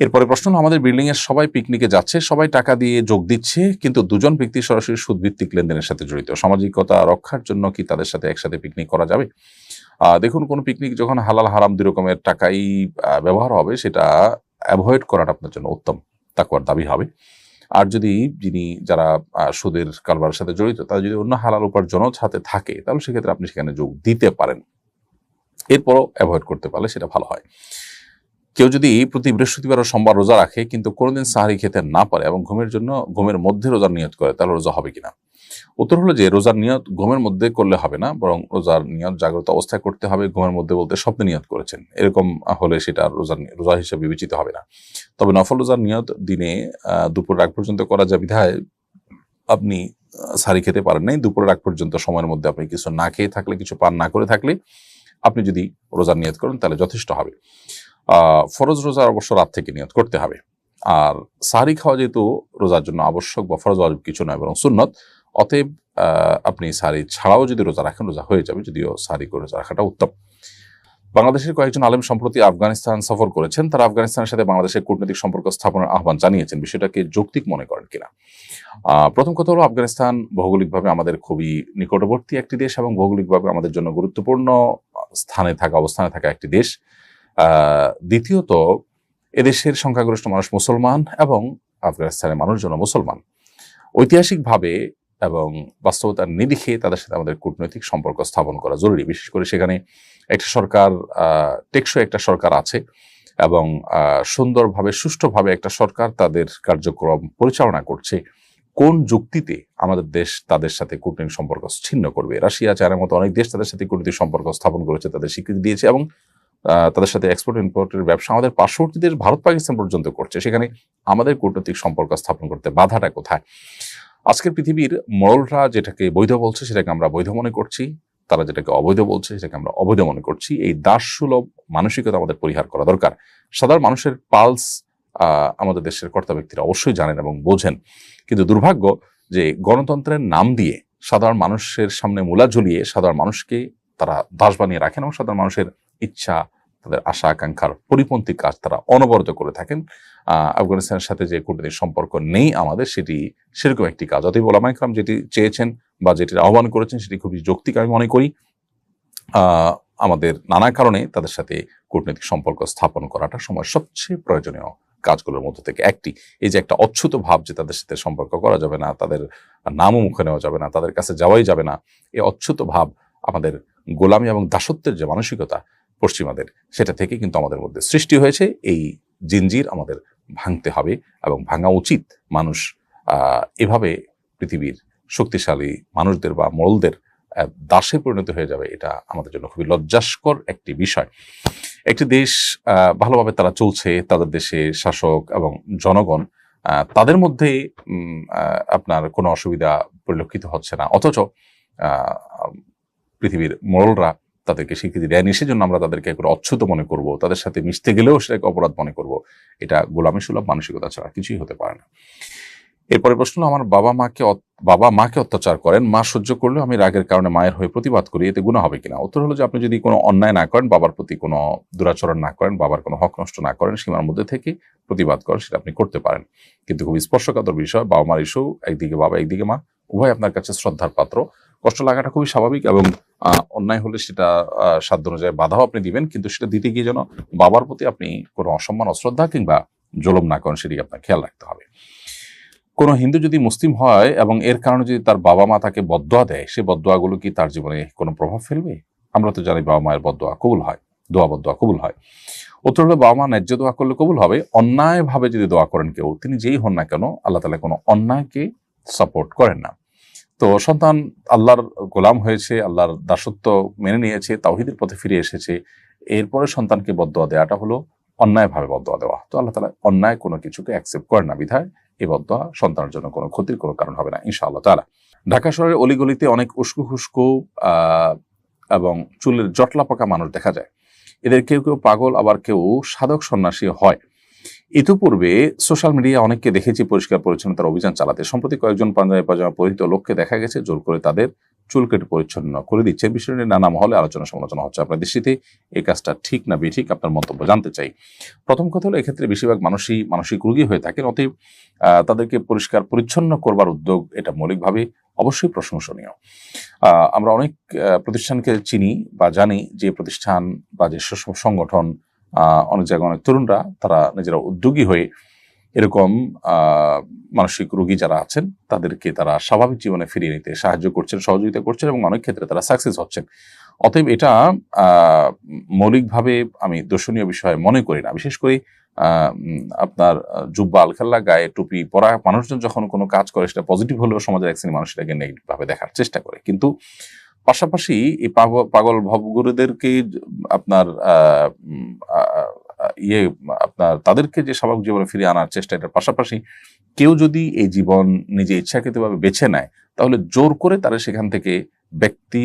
এরপরে প্রশ্ন আমাদের বিল্ডিং এর সবাই পিকনিকে যাচ্ছে, সবাই টাকা দিয়ে যোগ দিচ্ছে, কিন্তু দুজন ব্যক্তি সরাসরি সুদভিত্তিক লেনদেনের সাথে জড়িত। সামাজিকতা রক্ষার জন্য কি তাদের সাথে একসাথে পিকনিক করা যাবে? দেখুন, কোনো পিকনিক যখন হালাল হারাম দুই রকমের টাকাই ব্যবহার হবে, সেটা অ্যাভয়েড করাটা আপনার জন্য উত্তম, তাকুয়ার দাবি হবে। আর যদি যিনি, যারা সুদের কারবারের সাথে জড়িত, তারা যদি অন্য হালাল উপার্জনও হাতে থাকে, তাহলে সেক্ষেত্রে আপনি সেখানে যোগ দিতে পারেন। এরপরও অ্যাভয়েড করতে পারলে সেটা ভালো হয়। কেউ যদি প্রতি বৃহস্পতিবার ও সোমবার রোজা রাখে, কিন্তু কোনোদিন সাহারি খেতে না পারে এবং ঘুমের জন্য, ঘুমের মধ্যে রোজার নিয়ত করে, তাহলে রোজা হবে কিনা? উত্তর হলো যে, রোজার নিয়ত ঘুমের মধ্যে করলে হবে না, বরং রোজার নিয়ত জাগ্রত অবস্থায় করতে হবে, ঘুমের মধ্যে বলতে স্বপ্নে নিয়ত করেছেন। এরকম হলে সেটা রোজার রোজা হিসেবে বিবেচিত হবে না। তবে নফল রোজার নিয়ত দিনে দুপুর রাগ পর্যন্ত করা যায় বিধায় আপনি সারি খেতে পারেন নাই দুপুরের আগ পর্যন্ত সময়ের মধ্যে আপনি কিছু না খেয়ে থাকলে, কিছু পান না করে থাকলে, আপনি যদি রোজার নিয়ত করেন, তাহলে যথেষ্ট হবে। ফরজ রোজার অবশ্য রাত থেকে নিয়ত করতে হবে। আর সাহারি খাওয়া যেহেতু রোজার জন্য আবশ্যক বা ফরজ ওয়াজিব কিছু নয়, বরং সুন্নত, অতএব আপনি সাহারি ছাড়াও যদি রোজা রাখেন, রোজা হয়ে যাবে, যদিও সাহারি করে রোজা রাখাটা উত্তম। বাংলাদেশের কয়েকজন আলেম সম্প্রতি আফগানিস্তান সফর করেছেন। তারা আফগানিস্তানের সাথে বাংলাদেশের কূটনৈতিক সম্পর্ক স্থাপনের আহ্বান জানিয়েছেন। বিষয়টাকে যৌক্তিক মনে করেন কিনা? প্রথম কথা হলো আফগানিস্তান ভৌগোলিকভাবে আমাদের খুবই নিকটবর্তী একটি দেশ এবং ভৌগোলিকভাবে আমাদের জন্য গুরুত্বপূর্ণ স্থানে থাকা, অবস্থানে থাকা একটি দেশ। দ্বিতীয়ত, এদেশের সংখ্যাগরিষ্ঠ মানুষ মুসলমান এবং আফগানিস্তানের মানুষজন মুসলমান। ঐতিহাসিকভাবে এবং বাস্তবতার নিরিখে তাদের সাথে আমাদের কূটনৈতিক সম্পর্ক স্থাপন করা জরুরি। বিশেষ করে সেখানে একটা সরকার টেকসই একটা সরকার আছে এবং সুন্দরভাবে, সুষ্ঠুভাবে একটা সরকার তাদের কার্যক্রম পরিচালনা করছে। কোন যুক্তিতে আমাদের দেশ তাদের সাথে কূটনৈতিক সম্পর্ক ছিন্ন করবে? রাশিয়া, চায়নার মতো অনেক দেশ তাদের সাথে কূটনৈতিক সম্পর্ক স্থাপন করেছে, তাদের স্বীকৃতি দিয়েছে এবং তাদের সাথে এক্সপোর্ট ইম্পোর্টের ব্যবসা আমাদের পার্শ্ববর্তী দেশ ভারত পাকিস্তান পর্যন্ত করছে। সেখানে আমাদের কূটনৈতিক সম্পর্ক স্থাপন করতে বাধাটা কোথায়? আজকের পৃথিবীর মরলরা যেটাকে বৈধ বলছে সেটাকে আমরা বৈধ মনে করছি, তারা যেটাকে অবৈধ বলছে সেটাকে আমরা অবৈধ মনে করছি, এই দাসসুলভ মানসিকতা আমাদের পরিহার করা দরকার। সাধারণ মানুষের পালস আমাদের দেশের কর্তা ব্যক্তিরা অবশ্যই জানেন এবং বোঝেন। কিন্তু দুর্ভাগ্য যে গণতন্ত্রের নাম দিয়ে সাধারণ মানুষের সামনে মূলা ঝুলিয়ে সাধারণ মানুষকে তারা দাস বানিয়ে রাখেন এবং সাধারণ মানুষের ইচ্ছা, তাদের আশা, আকাঙ্ক্ষার পরিপন্থী কাজ তারা অনবরত করে থাকেন। আফগানিস্তানের সাথে যে কূটনৈতিক সম্পর্ক নেই আমাদের, সেটি সেরকম একটি কাজ। অতএব ওলামা ইকরাম যেটি চেয়েছেন বা যেটির আহ্বান করেছেন, সেটি খুবই যৌক্তিক আমি মনে করি। আমাদের নানা কারণে তাদের সাথে কূটনৈতিক সম্পর্ক স্থাপন করাটা সময় সবচেয়ে প্রয়োজনীয় কাজগুলোর মধ্যে থেকে একটি। এই যে একটা অচ্ছুত ভাব যে তাদের সাথে সম্পর্ক করা যাবে না, তাদের নামও মুখে নেওয়া যাবে না, তাদের কাছে যাওয়াই যাবে না, এই অচ্ছুত ভাব আমাদের গোলামি এবং দাসত্বের যে মানসিকতা পশ্চিমাদের। সেটা থেকে কিন্তু আমাদের মধ্যে সৃষ্টি হয়েছে। এই জিনজির আমাদের ভাঙতে হবে এবং ভাঙা উচিত মানুষ এভাবে পৃথিবীর শক্তিশালী মানুষদের বা মোড়লদের দাসে পরিণত হয়ে যাবে এটা আমাদের জন্য খুবই লজ্জাস্কর একটি বিষয়। একটি দেশ ভালোভাবে তারা চলছে, তাদের দেশে শাসক এবং জনগণ তাদের মধ্যে আপনার কোনো অসুবিধা পরিলক্ষিত হচ্ছে না। অথচ পৃথিবীর মোড়লরা তাদেরকে স্বীকৃতি দেয়নি, সেজন্য আমরা তাদেরকে একবার অচ্ছুত মনে করব, তাদের সাথে মিশতে গেলেও সেটাকে অপরাধ মনে করব। এটা গোলামী সুলভ মানসিকতা ছাড়া কিছুই হতে পারে না। এরপরে প্রশ্ন আমার বাবা মাকে বাবা মাকে অত্যাচার করেন, মা সহ্য করলেও আমি রাগের কারণে মায়ের হয়ে প্রতিবাদ করি, এতে গুণা হবে কিনা? উত্তর হলো যে আপনি যদি কোনো অন্যায় না করেন, বাবার প্রতি কোনো দুরাচরণ না করেন, বাবার কোনো হক নষ্ট না করেন, সীমার মধ্যে থেকে প্রতিবাদ করেন, সেটা আপনি করতে পারেন। কিন্তু খুব স্পর্শকাতর বিষয় বাবা মার ইস্যু একদিকে বাবা, একদিকে মা, উভয় আপনার কাছে শ্রদ্ধার পাত্র। কষ্ট লাগাটা খুবই স্বাভাবিক এবং অন্যায় হলে সেটা সাধ্য অনুযায়ী বাধাও আপনি দিবেন, কিন্তু সেটা দিতে গিয়ে যেন বাবার প্রতি আপনি কোনো অসম্মান, অশ্রদ্ধা কিংবা জলম না করেন সেদিকে আপনার খেয়াল রাখতে হবে। কোনো হিন্দু যদি মুসলিম হয় এবং এর কারণে যদি তার বাবা মা তাকে বদোয়া দেয়, সে বদোয়াগুলো কি তার জীবনে কোনো প্রভাব ফেলবে? আমরা তো জানি বাবা মায়ের বদোয়া কবুল হয়, দোয়া বদোয়া কবুল হয়। উত্তর হলো বাবা মা ন্যায্য দোয়া করলে কবুল হবে, অন্যায়ভাবে যদি দোয়া করেন কেউ, তিনি যেই হন না কেন, আল্লাহ তালা কোনো অন্যায়কে সাপোর্ট করেন না। তো সন্তান আল্লাহর গোলাম হয়েছে, আল্লাহর দাসত্ব মেনে নিয়েছে, তাওহিদের পথে ফিরে এসেছে। এরপরে সন্তানকে বদয়া দেওয়াটা হলো অন্যায়ভাবে বদোয়া দেওয়া। তো আল্লাহ তালা অন্যায় কোনো কিছুকে অ্যাকসেপ্ট করেন না বিধায় এই বদোয়া সন্তানের জন্য কোনো ক্ষতির কোনো কারণ হবে না, ইনশাআল্লাহ তালা ঢাকা শহরের অলিগলিতে অনেক উস্কু খুস্কু এবং চুলের জটলা পাকা মানুষ দেখা যায়। এদের কেউ কেউ পাগল, আবার কেউ সাধক সন্ন্যাসী হয়। ইতিপূর্বে সোশ্যাল মিডিয়া অনেককে দেখেছি পরিষ্কার পরিচ্ছন্নতার অভিযান চালাতে। সম্প্রতি কয়েকজন পাঞ্জাবি পাজামা পরিহিত লোককে দেখা গেছে, জোর করে তাদের চুল কেটে পরিচ্ছন্ন করে দিচ্ছে। বিষয় নিয়ে নানা মহলে আলোচনা সমালোচনা হচ্ছে। আপনার দৃষ্টিতে এই কাজটা ঠিক না বেঠিক, আপনার মন্তব্য জানতে চাই। প্রথম কথা হলো, এক্ষেত্রে বেশিরভাগ মানুষই মানসিক রোগী হয়ে থাকেন, অতএব তাদেরকে পরিষ্কার পরিচ্ছন্ন করবার উদ্যোগ এটা মৌলিকভাবে অবশ্যই প্রশংসনীয়। আমরা অনেক প্রতিষ্ঠানকে চিনি বা জানি যে প্রতিষ্ঠান বা যে সংগঠন অনেক জায়গায় অনেক তরুণরা তারা নিজেরা উদ্যোগী হয়ে এরকম মানসিক রোগী যারা আছেন, তাদেরকে তারা স্বাভাবিক জীবনে ফিরিয়ে নিতে সাহায্য করছেন, সহযোগিতা করছেন এবং অনেক ক্ষেত্রে তারা সাকসেস হচ্ছেন। অতএব এটা মৌলিকভাবে আমি দর্শনীয় বিষয় মনে করি না। বিশেষ করে আপনার জুব্বা, আলখাল্লা, গায়ে টুপি পরা মানুষজন যখন কোনো কাজ করে সেটা পজিটিভ হলেও সমাজের এক শ্রেণি মানুষ সেটাকে নেগেটিভ ভাবে দেখার চেষ্টা করে। কিন্তু পাশাপাশি এই পাগল ভবগুরুদেরকে আপনার ইয়ে আপনার তাদেরকে যে স্বাভাবিক জীবনে ফিরিয়ে আনার চেষ্টা এটার পাশাপাশি কেউ যদি এই জীবন নিজে ইচ্ছাকৃতভাবে বেছে নেয়, তাহলে জোর করে তারা সেখান থেকে ব্যক্তি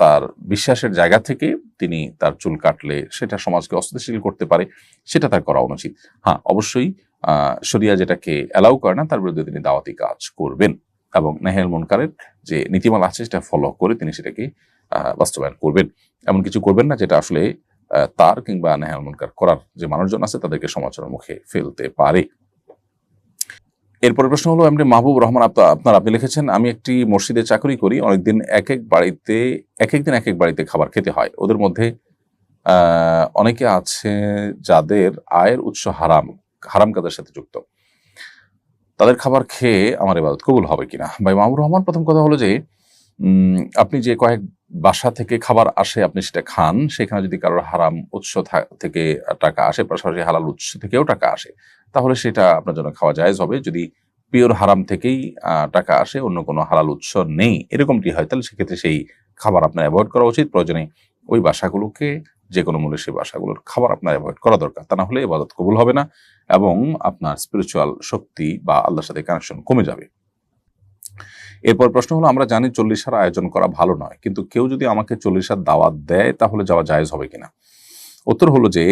তার বিশ্বাসের জায়গা থেকে তিনি তার চুল কাটলে সেটা সমাজকে অস্থিতিশীল করতে পারে, সেটা তার করা অনুচিত। হ্যাঁ অবশ্যই শরিয়া যেটাকে অ্যালাউ করে না, তার বিরুদ্ধে তিনি দাওয়াতি কাজ করবেন। এবং নেহেল মুনকারের যে নীতিমালা আছে, সেটা ফলো করে তিনি সেটাকে বাস্তবায়ন করবেন। এমন কিছু করবেন না যেটা আসলে তার কিংবা নেহেল মুনকার করার যে মানুষজন আছে, তাদেরকে সমালোচনার মুখে ফেলতে পারে। এরপরের প্রশ্ন হলো এমনি মাহবুব রহমান আপনা- আপনার আপনি লিখেছেন, আমি একটি মসজিদে চাকরি করি, অনেকদিন এক এক বাড়িতে এক এক দিন এক এক বাড়িতে খাবার খেতে হয়। ওদের মধ্যে অনেকে আছে যাদের আয়ের উৎস হারাম হারাম কাজের সাথে যুক্ত? তাদের খাবার খেয়ে আমার এবাদত কবুল হবে কিনা? ভাই মাহবুব রহমান, প্রথম কথা হলো যে আপনি যে কয়েক বাসা থেকে খাবার আসে, আপনি সেটা খান। সেখানে যদি কারোর হারাম উৎস থেকে টাকা আসে, পাশাপাশি হালাল উৎস থেকেও টাকা আসে, তাহলে সেটা আপনার জন্য খাওয়া জায়েজ হবে। যদি পিওর হারাম থেকেই টাকা আসে, অন্য কোনো হালাল উৎস নেই, এরকমটি হয়, তাহলে সেক্ষেত্রে সেই খাবার আপনার অ্যাভয়েড করা উচিত। প্রয়োজনে ওই বাসাগুলোকে যে কোনো মূল্যে সেই বাসাগুলোর খাবার আপনার অ্যাভয়েড করা দরকার। তা না হলে এবাদত কবুল হবে না এবং আপনার স্পিরিচুয়াল শক্তি বা আল্লাহর সাথে কানেকশন কমে যাবে। এরপর প্রশ্ন হলো, আমরা জানি চল্লিশার আয়োজন করা ভালো নয়, কিন্তু কেউ যদি আমাকে চল্লিশার দাওয়াত দেয়, তাহলে যাওয়া জায়েজ হবে কিনা? উত্তর হলো যে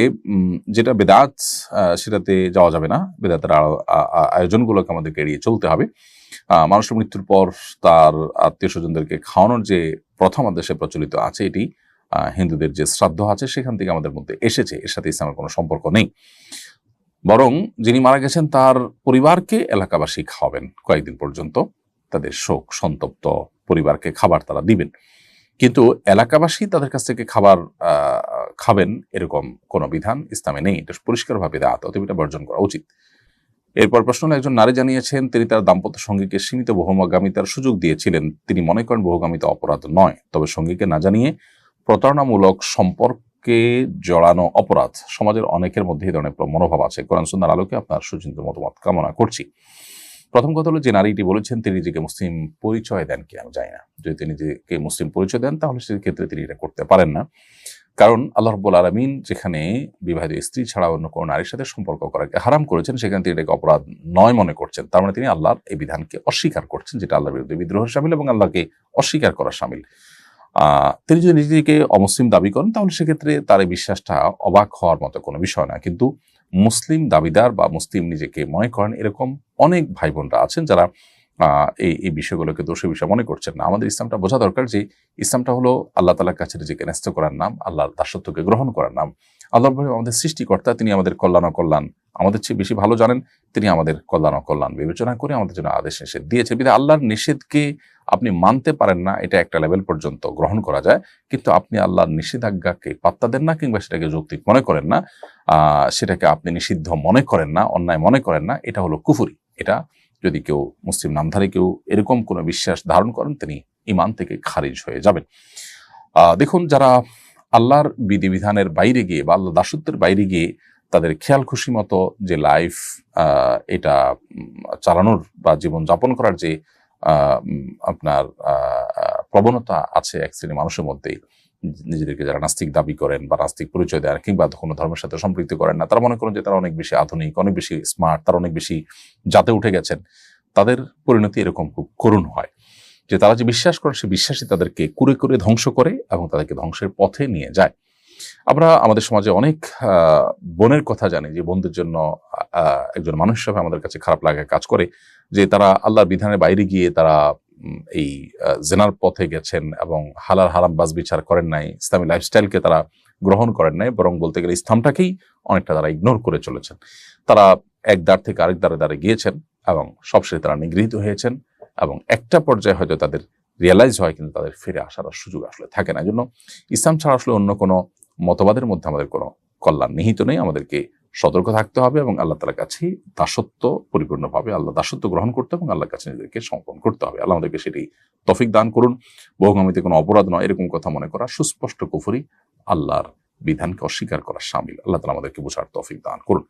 যেটা বেদাত সেটাতে যাওয়া যাবে না। বেদাতের আয়োজনগুলোকে আমাদেরকে এড়িয়ে চলতে হবে। মানুষের মৃত্যুর পর তার আত্মীয় স্বজনদেরকে খাওয়ানোর যে প্রথম দেশে প্রচলিত আছে এটি হিন্দুদের যে শ্রাদ্ধ আছে, সেখান থেকে আমাদের মধ্যে এসেছে। এর সাথে ইসলামের কোনো সম্পর্ক নেই। বরং যিনি মারা গেছেন, তার পরিবারকে এলাকাবাসী খাওয়াবেন কয়েকদিন পর্যন্ত। তাদের শোক, সন্তপ্ত পরিবারকে খাবার তারা দিবেন। কিন্তু এলাকাবাসী তাদের কাছ থেকে খাবার খাবেন এরকম কোনো বিধান ইসলামে নেই। এটা পরিষ্কারভাবে দাঁত অতএব বর্জন করা উচিত। এরপর প্রশ্ন একজন নারী জানিয়েছেন, তিনি তার দাম্পত্য সঙ্গীকে সীমিত বহুগামিতার সুযোগ দিয়েছিলেন। তিনি মনে করেন বহুগামিতা অপরাধ নয়। তবে সঙ্গীকে না জানিয়ে প্রতারণামূলক সম্পর্কে জড়ানো অপরাধ সমাজের অনেকের মধ্যে এই ধরনের মনোভাব আছে। কোরআন সুন্নার আলোকে আপনার সুচিন্তিত মতামত কামনা করছি। প্রথম কথা হলো যে নারীটি বলেছেন, তিনি নিজেকে মুসলিম পরিচয় দেন কি? আমি জানি না। যদি তিনি নিজেকে মুসলিম পরিচয় দেন, তাহলে সেক্ষেত্রে তিনি এটা করতে পারেন না। কারণ আল্লাহ রব্বুল আলমিন যেখানে বিবাহিত স্ত্রী ছাড়া অন্য কোনো নারীর সাথে সম্পর্ক করাকে হারাম করেছেন, সেখানে তিনি এটাকে অপরাধ নয় মনে করছেন। তার মানে তিনি আল্লাহর এই বিধানকে অস্বীকার করছেন, যেটা আল্লাহর বিরুদ্ধে বিদ্রোহ সামিল এবং আল্লাহকে অস্বীকার করা সামিল। তিনি যদি নিজেকে অমুসলিম দাবি করেন, তাহলে সেক্ষেত্রে তার এই বিশ্বাসটা অবাক হওয়ার মতো কোনো বিষয় না। কিন্তু মুসলিম দাবিদার বা মুসলিম নিজেকে মনে করেন, এরকম অনেক ভাই বোনরা আছেন যারা এই এই বিষয়গুলোকে দোষী বিষয় মনে করছেন না। আমাদের ইসলামটা বোঝা দরকার যে ইসলামটা হলো আল্লাহ তালার কাছে নিজেকে ন্যস্ত করার নাম, আল্লাহর দাসত্বকে গ্রহণ করার নাম। আল্লাহ আমাদের সৃষ্টিকর্তা, তিনি আমাদের কল্যাণ অকল্যাণ আমাদের চেয়ে বেশি ভালো জানেন, তিনি আমাদের কল্যাণ অকল্যাণ বিবেচনা করে আমাদের জন্য আদেশ নিষেধ দিয়েছে। বিধায় আল্লাহর নিষেধকে আপনি মানতে পারেন না, এটা একটা লেভেল পর্যন্ত গ্রহণ করা যায়। কিন্তু আপনি আল্লাহর নিষেধাজ্ঞাকে পাত্তা দেন না কিংবা সেটাকে যৌক্তিক মনে করেন না সেটাকে আপনি নিষিদ্ধ মনে করেন না, অন্যায় মনে করেন না, এটা হলো কুফুরি। এটা যদি কেউ মুসলিম নামধারী কেউ এরকম কোনো বিশ্বাস ধারণ করেন, তিনি ইমান থেকে খারিজ হয়ে যাবেন। দেখুন, যারা আল্লাহর বিধিবিধানের বাইরে গিয়ে বা আল্লাহ দাসত্বের বাইরে গিয়ে তাদের খেয়াল খুশি মতো যে লাইফ এটা চালানোর বা জীবন যাপন করার যে আপনার প্রবণতা আছে এক শ্রেণি মানুষের মধ্যেই নিজেদেরকে যারা নাস্তিক দাবি করেন বা নাস্তিক পরিচয় দেন কিংবা কোনো ধর্মের সাথে সম্পৃক্ত করেন না, তারা মনে করেন যে তারা অনেক বেশি আধুনিক, অনেক বেশি স্মার্ট তারা অনেক বেশি জাতে উঠে গেছেন। তাদের পরিণতি এরকম খুব করুণ হয় যে তারা যে বিশ্বাস করেন, সে বিশ্বাসই তাদেরকে কুরে করে ধ্বংস করে এবং তাদেরকে ধ্বংসের পথে নিয়ে যায়। আমরা আমাদের সমাজে অনেক বোনের কথা জানি যে বোনদের জন্য একজন মানুষ হিসাবে আমাদের কাছে খারাপ লাগা কাজ করে যে তারা আল্লাহর বিধানের বাইরে গিয়ে তারা এই জেনার পথে গেছেন এবং হালাল হারাম বাজ বিচার করেন নাই, ইসলামী লাইফস্টাইলকে তারা গ্রহণ করেন নাই, বরং বলতে গেলে ইসলামটাকেই অনেকটা তারা ইগনোর করে চলেছেন। তারা এক দ্বার থেকে আরেক দ্বারে দ্বারে গিয়েছেন এবং সবশেষে তারা নিগৃহীত হয়েছেন এবং একটা পর্যায়ে হয়তো তাদের রিয়েলাইজ হয়, কিন্তু তাদের ফিরে আসার সুযোগ আসলে থাকে না। জন্য ইসলাম ছাড়া আসলে অন্য কোনো মতবাদের মধ্যে আমাদের কোনো কল্যাণ নিহিত নেই। আমাদেরকে সতর্ক থাকতে হবে এবং আল্লাহ তালার কাছে দাসত্ব পরিপূর্ণভাবে আল্লাহ দাসত্ব গ্রহণ করতে এবং আল্লাহর কাছে নিজেদেরকে সমর্পণ করতে হবে। আল্লাহ আমাদেরকে সেটি তফিক দান করুন। বহুগামীতে কোনো অপরাধ নয়, এরকম কথা মনে করা সুস্পষ্ট কুফুরি আল্লাহর বিধানকে অস্বীকার করা সামিল। আল্লাহ তালা আমাদেরকে বোঝার তফিক দান করুন।